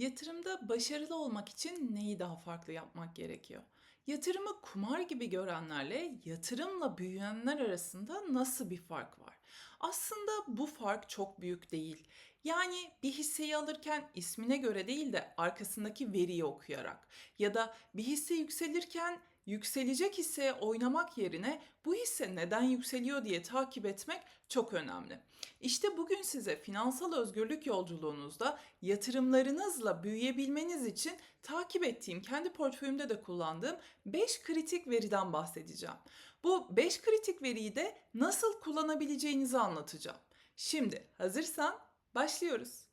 Yatırımda başarılı olmak için neyi daha farklı yapmak gerekiyor? Yatırımı kumar gibi görenlerle yatırımla büyüyenler arasında nasıl bir fark var? Aslında bu fark çok büyük değil. Yani bir hisseyi alırken ismine göre değil de arkasındaki veriyi okuyarak ya da bir hisse yükselirken yükselecek hisseye oynamak yerine bu hisse neden yükseliyor diye takip etmek çok önemli. İşte bugün size finansal özgürlük yolculuğunuzda yatırımlarınızla büyüyebilmeniz için takip ettiğim, kendi portföyümde de kullandığım 5 kritik veriden bahsedeceğim. Bu 5 kritik veriyi de nasıl kullanabileceğinizi anlatacağım. Şimdi hazırsan başlıyoruz.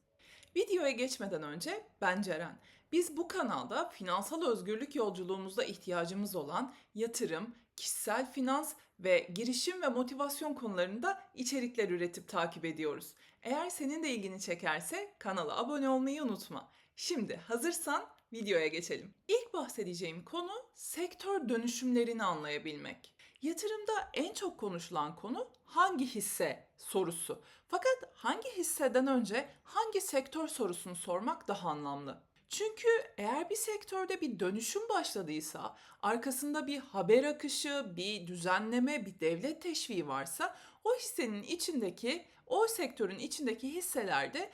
Videoya geçmeden önce ben Ceren. Biz bu kanalda finansal özgürlük yolculuğumuzda ihtiyacımız olan yatırım, kişisel finans ve girişim ve motivasyon konularında içerikler üretip takip ediyoruz. Eğer senin de ilgini çekerse kanala abone olmayı unutma. Şimdi hazırsan videoya geçelim. İlk bahsedeceğim konu sektör dönüşümlerini anlayabilmek. Yatırımda en çok konuşulan konu hangi hisse sorusu. Fakat hangi hisseden önce hangi sektör sorusunu sormak daha anlamlı. Çünkü eğer bir sektörde bir dönüşüm başladıysa, arkasında bir haber akışı, bir düzenleme, bir devlet teşviği varsa o hissenin içindeki, o sektörün içindeki hisseler de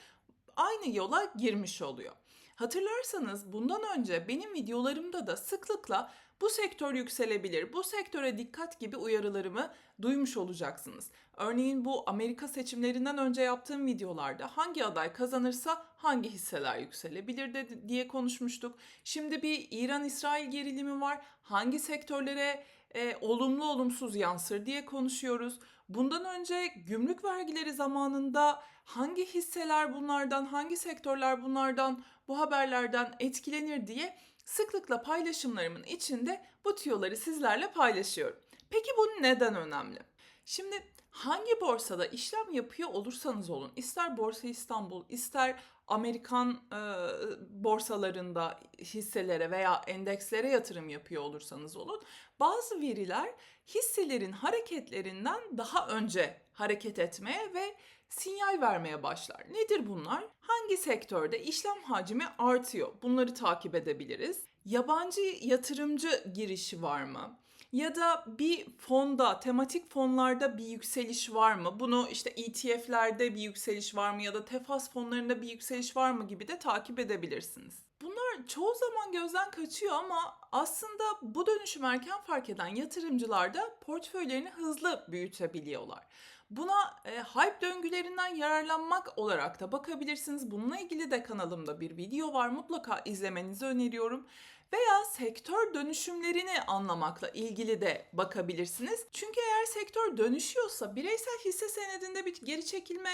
aynı yola girmiş oluyor. Hatırlarsanız bundan önce benim videolarımda da sıklıkla bu sektör yükselebilir, bu sektöre dikkat gibi uyarılarımı duymuş olacaksınız. Örneğin bu Amerika seçimlerinden önce yaptığım videolarda hangi aday kazanırsa hangi hisseler yükselebilir de diye konuşmuştuk. Şimdi bir İran-İsrail gerilimi var. Hangi sektörlere e, olumlu olumsuz yansır diye konuşuyoruz. Bundan önce gümrük vergileri zamanında hangi hisseler bunlardan, hangi sektörler bunlardan, bu haberlerden etkilenir diye sıklıkla paylaşımlarımın içinde bu tüyoları sizlerle paylaşıyorum. Peki bu neden önemli? Şimdi hangi borsada işlem yapıyor olursanız olun, ister Borsa İstanbul, ister Amerikan e, borsalarında hisselere veya endekslere yatırım yapıyor olursanız olun, bazı veriler hisselerin hareketlerinden daha önce hareket etmeye ve sinyal vermeye başlar. Nedir bunlar? Hangi sektörde işlem hacmi artıyor? Bunları takip edebiliriz. Yabancı yatırımcı girişi var mı? Ya da bir fonda, tematik fonlarda bir yükseliş var mı? Bunu işte ETF'lerde bir yükseliş var mı ya da tefas fonlarında bir yükseliş var mı gibi de takip edebilirsiniz. Bunlar çoğu zaman gözden kaçıyor ama aslında bu dönüşüm erken fark eden yatırımcılar da portföylerini hızlı büyütebiliyorlar. Buna e, hype döngülerinden yararlanmak olarak da bakabilirsiniz. Bununla ilgili de kanalımda bir video var. Mutlaka izlemenizi öneriyorum. Veya sektör dönüşümlerini anlamakla ilgili de bakabilirsiniz. Çünkü eğer sektör dönüşüyorsa bireysel hisse senedinde bir geri çekilme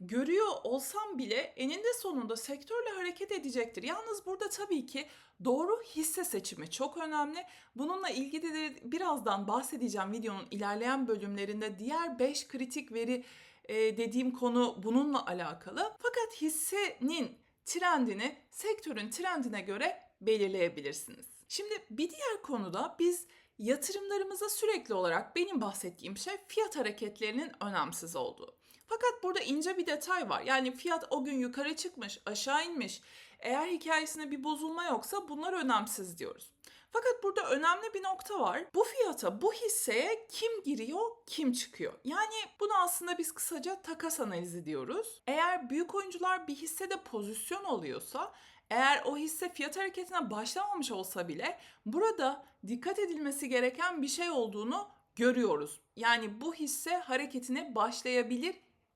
görüyor olsam bile eninde sonunda sektörle hareket edecektir. Yalnız burada tabii ki doğru hisse seçimi çok önemli. Bununla ilgili de birazdan bahsedeceğim videonun ilerleyen bölümlerinde diğer 5 kritik veri e, dediğim konu bununla alakalı. Fakat hissenin trendini sektörün trendine göre belirleyebilirsiniz. Şimdi bir diğer konuda biz yatırımlarımıza sürekli olarak benim bahsettiğim şey fiyat hareketlerinin önemsiz olduğu. Fakat burada ince bir detay var. Yani fiyat o gün yukarı çıkmış, aşağı inmiş. Eğer hikayesinde bir bozulma yoksa bunlar önemsiz diyoruz. Fakat burada önemli bir nokta var. Bu fiyata, bu hisseye kim giriyor, kim çıkıyor? Yani bunu aslında biz kısaca takas analizi diyoruz. Eğer büyük oyuncular bir hissede pozisyon oluyorsa eğer o hisse fiyat hareketine başlamamış olsa bile burada dikkat edilmesi gereken bir şey olduğunu görüyoruz. Yani bu hisse hareketine başlayabilir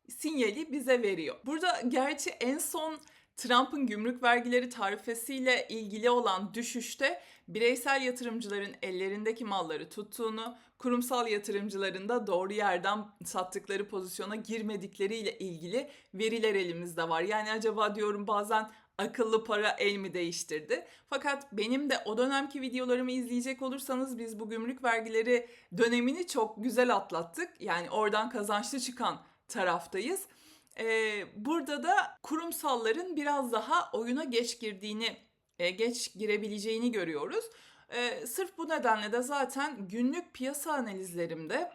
sinyali bize veriyor. Burada gerçi en son Trump'ın gümrük vergileri tarifesiyle ilgili olan düşüşte bireysel yatırımcıların ellerindeki malları tuttuğunu, kurumsal yatırımcıların da doğru yerden sattıkları pozisyona girmedikleriyle ilgili veriler elimizde var. Yani acaba diyorum bazen akıllı para el mi değiştirdi? Fakat benim de o dönemki videolarımı izleyecek olursanız biz bu gümrük vergileri dönemini çok güzel atlattık. Yani oradan kazançlı çıkan taraftayız. Ee, burada da kurumsalların biraz daha oyuna geç girdiğini, e, geç girebileceğini görüyoruz. Ee, sırf bu nedenle de zaten günlük piyasa analizlerimde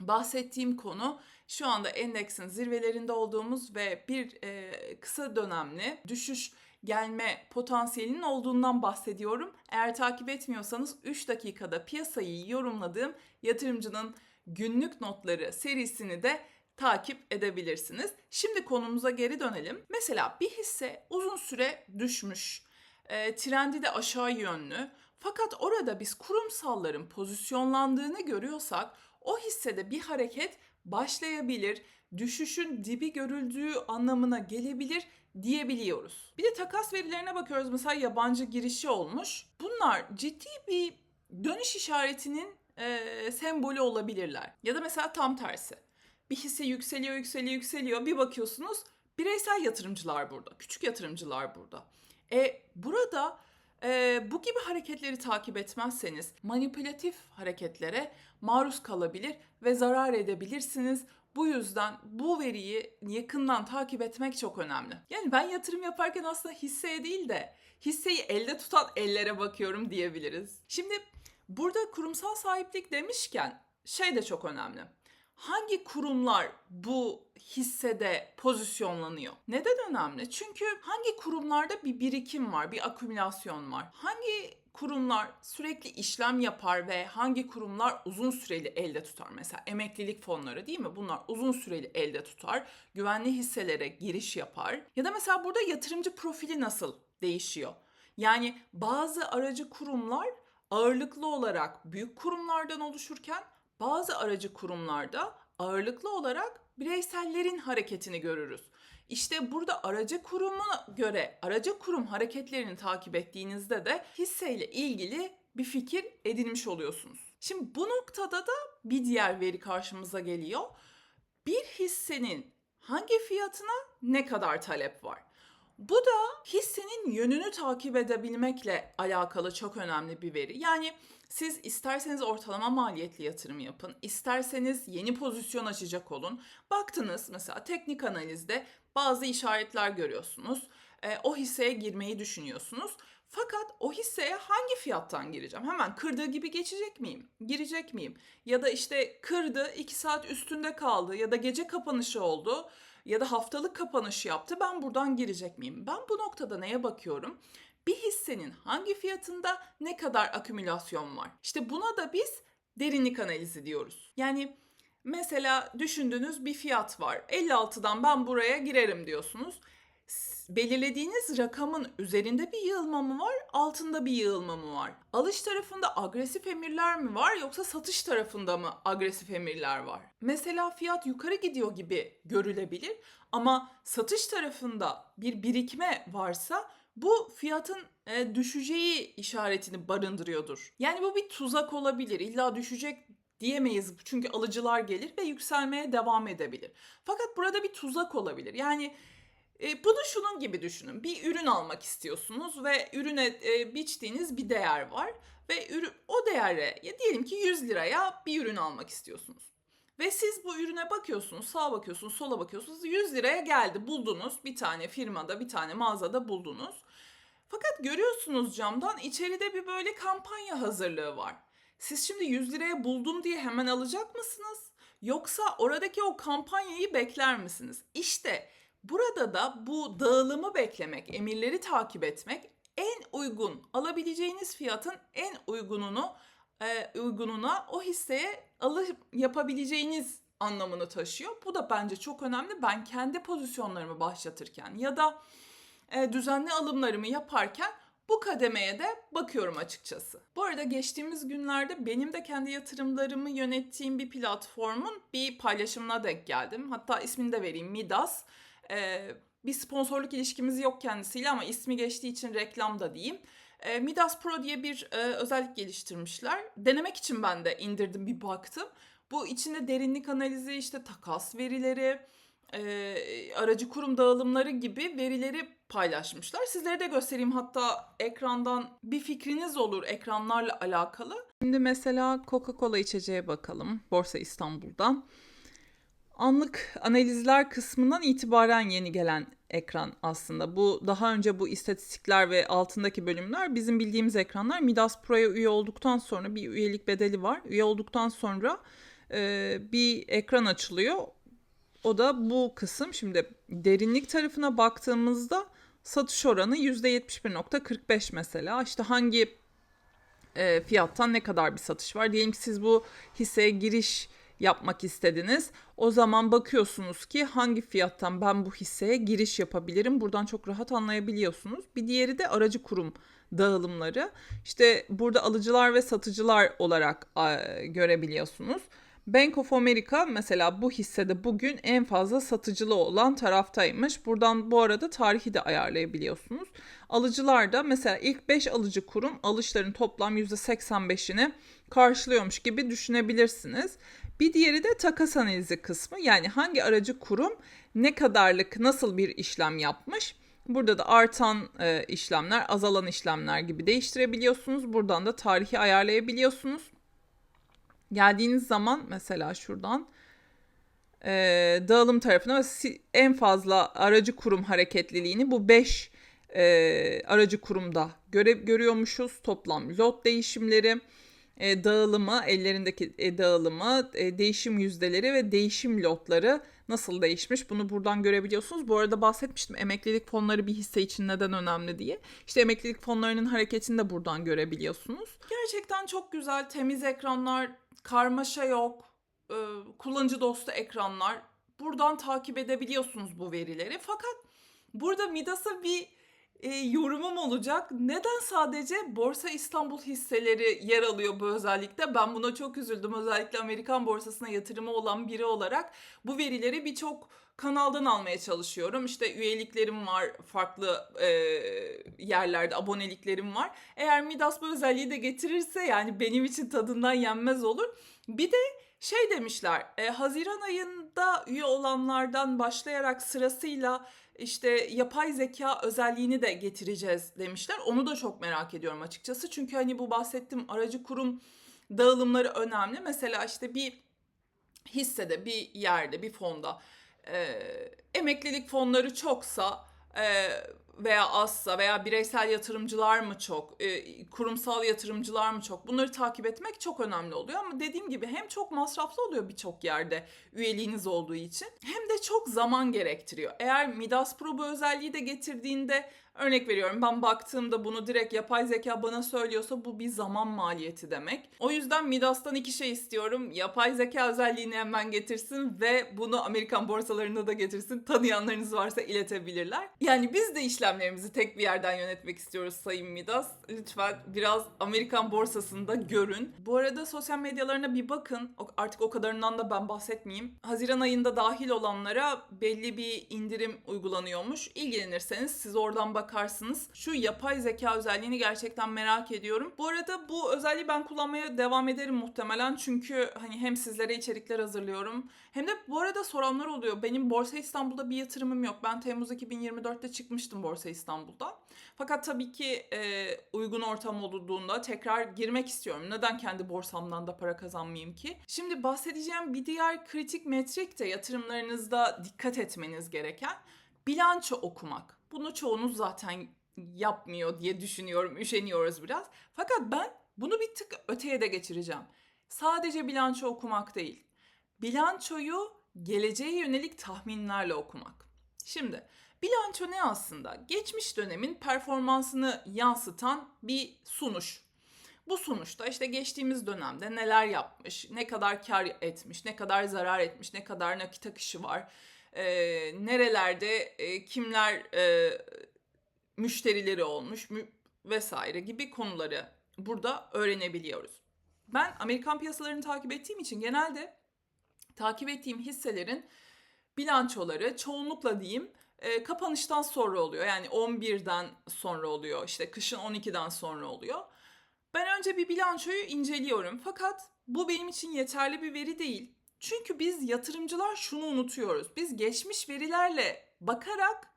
bahsettiğim konu şu anda endeksin zirvelerinde olduğumuz ve bir e, kısa dönemli düşüş gelme potansiyelinin olduğundan bahsediyorum. Eğer takip etmiyorsanız 3 dakikada piyasayı yorumladığım yatırımcının günlük notları serisini de takip edebilirsiniz. Şimdi konumuza geri dönelim. Mesela bir hisse uzun süre düşmüş, e, trendi de aşağı yönlü. Fakat orada biz kurumsalların pozisyonlandığını görüyorsak o hissede bir hareket başlayabilir, düşüşün dibi görüldüğü anlamına gelebilir diyebiliyoruz. Bir de takas verilerine bakıyoruz. Mesela yabancı girişi olmuş. Bunlar ciddi bir dönüş işaretinin e, sembolü olabilirler. Ya da mesela tam tersi. Bir hisse yükseliyor, yükseliyor, yükseliyor. Bir bakıyorsunuz bireysel yatırımcılar burada, küçük yatırımcılar burada. E burada e, bu gibi hareketleri takip etmezseniz manipülatif hareketlere maruz kalabilir ve zarar edebilirsiniz. Bu yüzden bu veriyi yakından takip etmek çok önemli. Yani ben yatırım yaparken aslında hisseye değil de hisseyi elde tutan ellere bakıyorum diyebiliriz. Şimdi burada kurumsal sahiplik demişken şey de çok önemli hangi kurumlar bu hissede pozisyonlanıyor? Neden önemli? Çünkü hangi kurumlarda bir birikim var, bir akümülasyon var? Hangi kurumlar sürekli işlem yapar ve hangi kurumlar uzun süreli elde tutar? Mesela emeklilik fonları değil mi? Bunlar uzun süreli elde tutar. Güvenli hisselere giriş yapar. Ya da mesela burada yatırımcı profili nasıl değişiyor? Yani bazı aracı kurumlar ağırlıklı olarak büyük kurumlardan oluşurken bazı aracı kurumlarda ağırlıklı olarak bireysellerin hareketini görürüz. İşte burada aracı kurumuna göre aracı kurum hareketlerini takip ettiğinizde de hisseyle ilgili bir fikir edinmiş oluyorsunuz. Şimdi bu noktada da bir diğer veri karşımıza geliyor. Bir hissenin hangi fiyatına ne kadar talep var? Bu da hissenin yönünü takip edebilmekle alakalı çok önemli bir veri. Yani siz isterseniz ortalama maliyetli yatırım yapın, isterseniz yeni pozisyon açacak olun. Baktınız mesela teknik analizde bazı işaretler görüyorsunuz. E, o hisseye girmeyi düşünüyorsunuz. Fakat o hisseye hangi fiyattan gireceğim? Hemen kırdığı gibi geçecek miyim? Girecek miyim? Ya da işte kırdı 2 saat üstünde kaldı ya da gece kapanışı oldu ya da haftalık kapanış yaptı ben buradan girecek miyim? Ben bu noktada neye bakıyorum? Bir hissenin hangi fiyatında ne kadar akümülasyon var? İşte buna da biz derinlik analizi diyoruz. Yani mesela düşündüğünüz bir fiyat var. 56'dan ben buraya girerim diyorsunuz belirlediğiniz rakamın üzerinde bir yığılma mı var, altında bir yığılma mı var? Alış tarafında agresif emirler mi var yoksa satış tarafında mı agresif emirler var? Mesela fiyat yukarı gidiyor gibi görülebilir ama satış tarafında bir birikme varsa bu fiyatın e, düşeceği işaretini barındırıyordur. Yani bu bir tuzak olabilir. İlla düşecek diyemeyiz çünkü alıcılar gelir ve yükselmeye devam edebilir. Fakat burada bir tuzak olabilir. Yani e, bunu şunun gibi düşünün. Bir ürün almak istiyorsunuz ve ürüne e, biçtiğiniz bir değer var ve ürün, o değere ya diyelim ki 100 liraya bir ürün almak istiyorsunuz. Ve siz bu ürüne bakıyorsunuz, sağa bakıyorsunuz, sola bakıyorsunuz. 100 liraya geldi, buldunuz. Bir tane firmada, bir tane mağazada buldunuz. Fakat görüyorsunuz camdan içeride bir böyle kampanya hazırlığı var. Siz şimdi 100 liraya buldum diye hemen alacak mısınız? Yoksa oradaki o kampanyayı bekler misiniz? İşte Burada da bu dağılımı beklemek, emirleri takip etmek en uygun alabileceğiniz fiyatın en uygununu e, uygununa o hisseye alım yapabileceğiniz anlamını taşıyor. Bu da bence çok önemli. Ben kendi pozisyonlarımı başlatırken ya da e, düzenli alımlarımı yaparken bu kademeye de bakıyorum açıkçası. Bu arada geçtiğimiz günlerde benim de kendi yatırımlarımı yönettiğim bir platformun bir paylaşımına denk geldim. Hatta ismini de vereyim Midas. E, bir sponsorluk ilişkimiz yok kendisiyle ama ismi geçtiği için reklam da diyeyim. E, Midas Pro diye bir e, özellik geliştirmişler. Denemek için ben de indirdim bir baktım. Bu içinde derinlik analizi, işte takas verileri, e, aracı kurum dağılımları gibi verileri paylaşmışlar. Sizlere de göstereyim hatta ekrandan bir fikriniz olur ekranlarla alakalı. Şimdi mesela Coca-Cola içeceğe bakalım Borsa İstanbul'dan. Anlık analizler kısmından itibaren yeni gelen ekran aslında. Bu daha önce bu istatistikler ve altındaki bölümler bizim bildiğimiz ekranlar. Midas Pro'ya üye olduktan sonra bir üyelik bedeli var. Üye olduktan sonra e, bir ekran açılıyor. O da bu kısım. Şimdi derinlik tarafına baktığımızda satış oranı %71.45 mesela. İşte hangi e, fiyattan ne kadar bir satış var? Diyelim ki siz bu hisseye giriş yapmak istediniz. O zaman bakıyorsunuz ki hangi fiyattan ben bu hisseye giriş yapabilirim. Buradan çok rahat anlayabiliyorsunuz. Bir diğeri de aracı kurum dağılımları. İşte burada alıcılar ve satıcılar olarak görebiliyorsunuz. Bank of America mesela bu hissede bugün en fazla satıcılı olan taraftaymış. Buradan bu arada tarihi de ayarlayabiliyorsunuz. Alıcılar da mesela ilk 5 alıcı kurum alışların toplam %85'ini karşılıyormuş gibi düşünebilirsiniz. Bir diğeri de takas analizi kısmı yani hangi aracı kurum ne kadarlık nasıl bir işlem yapmış. Burada da artan e, işlemler, azalan işlemler gibi değiştirebiliyorsunuz. Buradan da tarihi ayarlayabiliyorsunuz. Geldiğiniz zaman mesela şuradan e, dağılım tarafına en fazla aracı kurum hareketliliğini bu 5 e, aracı kurumda göre, görüyormuşuz. Toplam lot değişimleri, e, dağılımı, ellerindeki e, dağılımı, e, değişim yüzdeleri ve değişim lotları nasıl değişmiş bunu buradan görebiliyorsunuz. Bu arada bahsetmiştim emeklilik fonları bir hisse için neden önemli diye. İşte emeklilik fonlarının hareketini de buradan görebiliyorsunuz. Gerçekten çok güzel temiz ekranlar, karmaşa yok, e, kullanıcı dostu ekranlar. Buradan takip edebiliyorsunuz bu verileri. Fakat burada Midas'a bir e, yorumum olacak. Neden sadece Borsa İstanbul hisseleri yer alıyor bu özellikle? Ben buna çok üzüldüm. Özellikle Amerikan borsasına yatırımı olan biri olarak bu verileri birçok kanaldan almaya çalışıyorum. İşte üyeliklerim var, farklı e, yerlerde aboneliklerim var. Eğer Midas bu özelliği de getirirse yani benim için tadından yenmez olur. Bir de şey demişler, e, Haziran ayında üye olanlardan başlayarak sırasıyla işte yapay zeka özelliğini de getireceğiz demişler. Onu da çok merak ediyorum açıkçası. Çünkü hani bu bahsettiğim aracı kurum dağılımları önemli. Mesela işte bir hissede, bir yerde, bir fonda e, emeklilik fonları çoksa e, veya azsa veya bireysel yatırımcılar mı çok, e, kurumsal yatırımcılar mı çok bunları takip etmek çok önemli oluyor. Ama dediğim gibi hem çok masraflı oluyor birçok yerde üyeliğiniz olduğu için hem de çok zaman gerektiriyor. Eğer Midas Pro bu özelliği de getirdiğinde Örnek veriyorum ben baktığımda bunu direkt yapay zeka bana söylüyorsa bu bir zaman maliyeti demek. O yüzden Midas'tan iki şey istiyorum. Yapay zeka özelliğini hemen getirsin ve bunu Amerikan borsalarında da getirsin. Tanıyanlarınız varsa iletebilirler. Yani biz de işlemlerimizi tek bir yerden yönetmek istiyoruz Sayın Midas. Lütfen biraz Amerikan borsasında görün. Bu arada sosyal medyalarına bir bakın. Artık o kadarından da ben bahsetmeyeyim. Haziran ayında dahil olanlara belli bir indirim uygulanıyormuş. İlgilenirseniz siz oradan bakın bakarsınız. Şu yapay zeka özelliğini gerçekten merak ediyorum. Bu arada bu özelliği ben kullanmaya devam ederim muhtemelen. Çünkü hani hem sizlere içerikler hazırlıyorum. Hem de bu arada soranlar oluyor. Benim Borsa İstanbul'da bir yatırımım yok. Ben Temmuz 2024'te çıkmıştım Borsa İstanbul'dan. Fakat tabii ki e, uygun ortam olduğunda tekrar girmek istiyorum. Neden kendi borsamdan da para kazanmayayım ki? Şimdi bahsedeceğim bir diğer kritik metrik de yatırımlarınızda dikkat etmeniz gereken bilanço okumak. Bunu çoğunuz zaten yapmıyor diye düşünüyorum. Üşeniyoruz biraz. Fakat ben bunu bir tık öteye de geçireceğim. Sadece bilanço okumak değil. Bilançoyu geleceğe yönelik tahminlerle okumak. Şimdi bilanço ne aslında? Geçmiş dönemin performansını yansıtan bir sunuş. Bu sonuçta işte geçtiğimiz dönemde neler yapmış, ne kadar kar etmiş, ne kadar zarar etmiş, ne kadar nakit akışı var, e, nerelerde e, kimler e, müşterileri olmuş mü, vesaire gibi konuları burada öğrenebiliyoruz. Ben Amerikan piyasalarını takip ettiğim için genelde takip ettiğim hisselerin bilançoları çoğunlukla diyeyim e, kapanıştan sonra oluyor. Yani 11'den sonra oluyor. İşte kışın 12'den sonra oluyor. Ben önce bir bilançoyu inceliyorum. Fakat bu benim için yeterli bir veri değil. Çünkü biz yatırımcılar şunu unutuyoruz. Biz geçmiş verilerle bakarak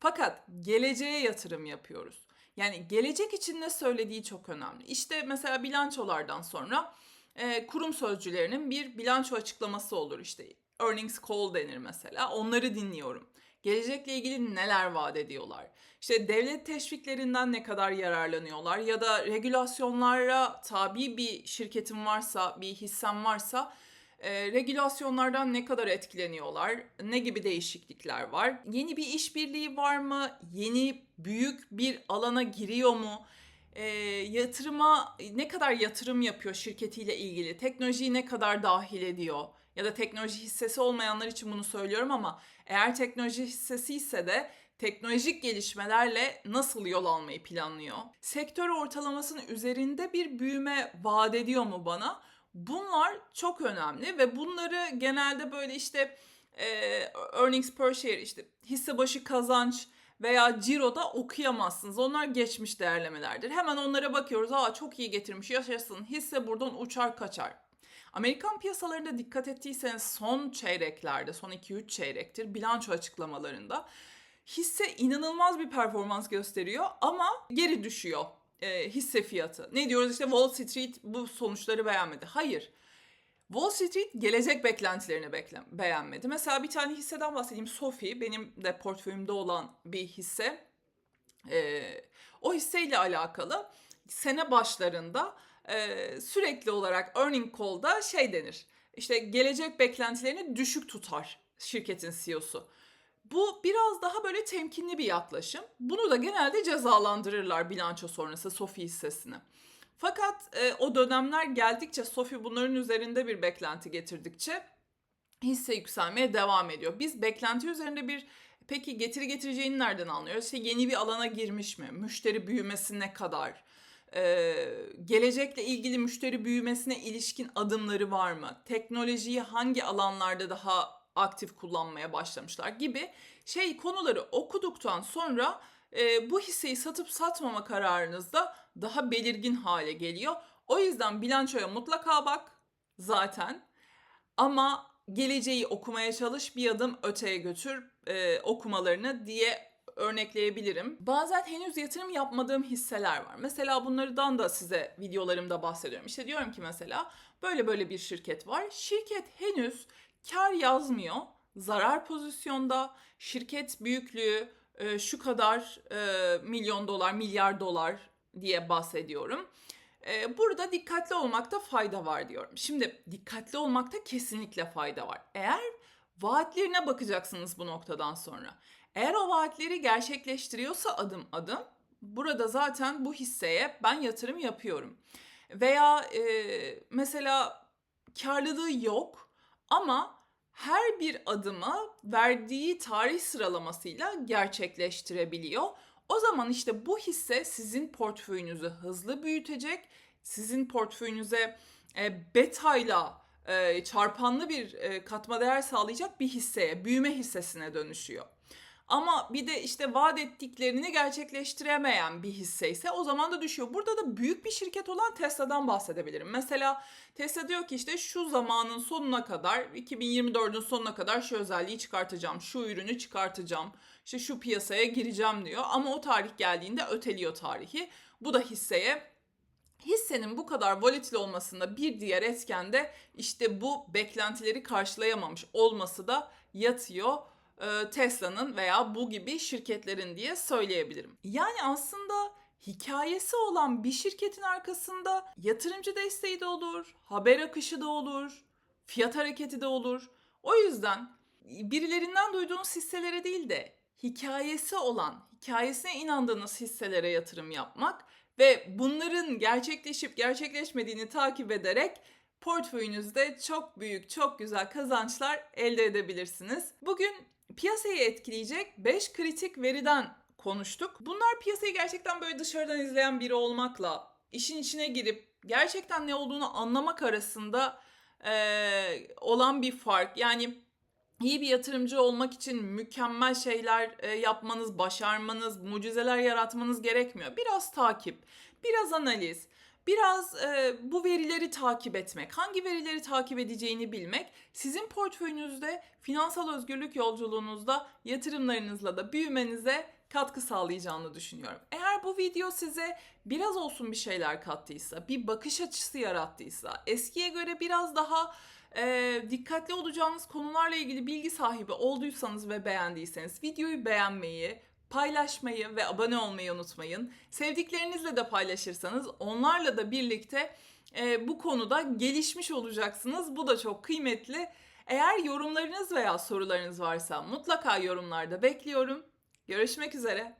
fakat geleceğe yatırım yapıyoruz. Yani gelecek için ne söylediği çok önemli. İşte mesela bilançolardan sonra e, kurum sözcülerinin bir bilanço açıklaması olur işte. Earnings call denir mesela. Onları dinliyorum. Gelecekle ilgili neler vaat ediyorlar? İşte devlet teşviklerinden ne kadar yararlanıyorlar ya da regülasyonlara tabi bir şirketin varsa, bir hissem varsa E, regülasyonlardan ne kadar etkileniyorlar? Ne gibi değişiklikler var? Yeni bir işbirliği var mı? Yeni büyük bir alana giriyor mu? E, yatırıma ne kadar yatırım yapıyor şirketiyle ilgili? Teknolojiyi ne kadar dahil ediyor? Ya da teknoloji hissesi olmayanlar için bunu söylüyorum ama eğer teknoloji hissesi ise de teknolojik gelişmelerle nasıl yol almayı planlıyor? Sektör ortalamasının üzerinde bir büyüme vaat ediyor mu bana? Bunlar çok önemli ve bunları genelde böyle işte e, earnings per share işte hisse başı kazanç veya ciroda okuyamazsınız. Onlar geçmiş değerlemelerdir. Hemen onlara bakıyoruz. Aa çok iyi getirmiş yaşasın. Hisse buradan uçar kaçar. Amerikan piyasalarında dikkat ettiyseniz son çeyreklerde, son 2-3 çeyrektir bilanço açıklamalarında hisse inanılmaz bir performans gösteriyor ama geri düşüyor e, hisse fiyatı. Ne diyoruz işte Wall Street bu sonuçları beğenmedi. Hayır. Wall Street gelecek beklentilerini bekle, beğenmedi. Mesela bir tane hisseden bahsedeyim. Sofi benim de portföyümde olan bir hisse. E, o hisseyle alakalı sene başlarında e, sürekli olarak earning call'da şey denir. İşte gelecek beklentilerini düşük tutar şirketin CEO'su. Bu biraz daha böyle temkinli bir yaklaşım. Bunu da genelde cezalandırırlar bilanço sonrası Sofi hissesini. Fakat e, o dönemler geldikçe Sofi bunların üzerinde bir beklenti getirdikçe hisse yükselmeye devam ediyor. Biz beklenti üzerinde bir peki getiri getireceğini nereden anlıyoruz? İşte yeni bir alana girmiş mi? Müşteri büyümesi ne kadar? Ee, gelecekle ilgili müşteri büyümesine ilişkin adımları var mı? Teknolojiyi hangi alanlarda daha aktif kullanmaya başlamışlar gibi şey konuları okuduktan sonra e, bu hisseyi satıp satmama kararınız da daha belirgin hale geliyor. O yüzden bilançoya mutlaka bak zaten ama geleceği okumaya çalış bir adım öteye götür e, okumalarını diye örnekleyebilirim. Bazen henüz yatırım yapmadığım hisseler var. Mesela bunlardan da size videolarımda bahsediyorum. İşte diyorum ki mesela böyle böyle bir şirket var. Şirket henüz kar yazmıyor. Zarar pozisyonda. Şirket büyüklüğü e, şu kadar e, milyon dolar, milyar dolar diye bahsediyorum. E, burada dikkatli olmakta fayda var diyorum. Şimdi dikkatli olmakta kesinlikle fayda var. Eğer vaatlerine bakacaksınız bu noktadan sonra. Eğer o vaatleri gerçekleştiriyorsa adım adım burada zaten bu hisseye ben yatırım yapıyorum. Veya e, mesela karlılığı yok ama her bir adımı verdiği tarih sıralamasıyla gerçekleştirebiliyor. O zaman işte bu hisse sizin portföyünüzü hızlı büyütecek, sizin portföyünüze e, betayla e, çarpanlı bir e, katma değer sağlayacak bir hisseye, büyüme hissesine dönüşüyor. Ama bir de işte vaat ettiklerini gerçekleştiremeyen bir hisse ise o zaman da düşüyor. Burada da büyük bir şirket olan Tesla'dan bahsedebilirim. Mesela Tesla diyor ki işte şu zamanın sonuna kadar 2024'ün sonuna kadar şu özelliği çıkartacağım. Şu ürünü çıkartacağım. İşte şu piyasaya gireceğim diyor. Ama o tarih geldiğinde öteliyor tarihi. Bu da hisseye Hissenin bu kadar volatil olmasında bir diğer etken de işte bu beklentileri karşılayamamış olması da yatıyor e, Tesla'nın veya bu gibi şirketlerin diye söyleyebilirim. Yani aslında hikayesi olan bir şirketin arkasında yatırımcı desteği de olur, haber akışı da olur, fiyat hareketi de olur. O yüzden birilerinden duyduğunuz hisselere değil de hikayesi olan, hikayesine inandığınız hisselere yatırım yapmak ve bunların gerçekleşip gerçekleşmediğini takip ederek portföyünüzde çok büyük, çok güzel kazançlar elde edebilirsiniz. Bugün piyasayı etkileyecek 5 kritik veriden konuştuk. Bunlar piyasayı gerçekten böyle dışarıdan izleyen biri olmakla işin içine girip gerçekten ne olduğunu anlamak arasında e, olan bir fark. Yani iyi bir yatırımcı olmak için mükemmel şeyler e, yapmanız, başarmanız, mucizeler yaratmanız gerekmiyor. Biraz takip, biraz analiz, Biraz e, bu verileri takip etmek, hangi verileri takip edeceğini bilmek sizin portföyünüzde finansal özgürlük yolculuğunuzda yatırımlarınızla da büyümenize katkı sağlayacağını düşünüyorum. Eğer bu video size biraz olsun bir şeyler kattıysa, bir bakış açısı yarattıysa, eskiye göre biraz daha e, dikkatli olacağınız konularla ilgili bilgi sahibi olduysanız ve beğendiyseniz videoyu beğenmeyi, Paylaşmayı ve abone olmayı unutmayın. Sevdiklerinizle de paylaşırsanız onlarla da birlikte e, bu konuda gelişmiş olacaksınız. Bu da çok kıymetli. Eğer yorumlarınız veya sorularınız varsa mutlaka yorumlarda bekliyorum. Görüşmek üzere.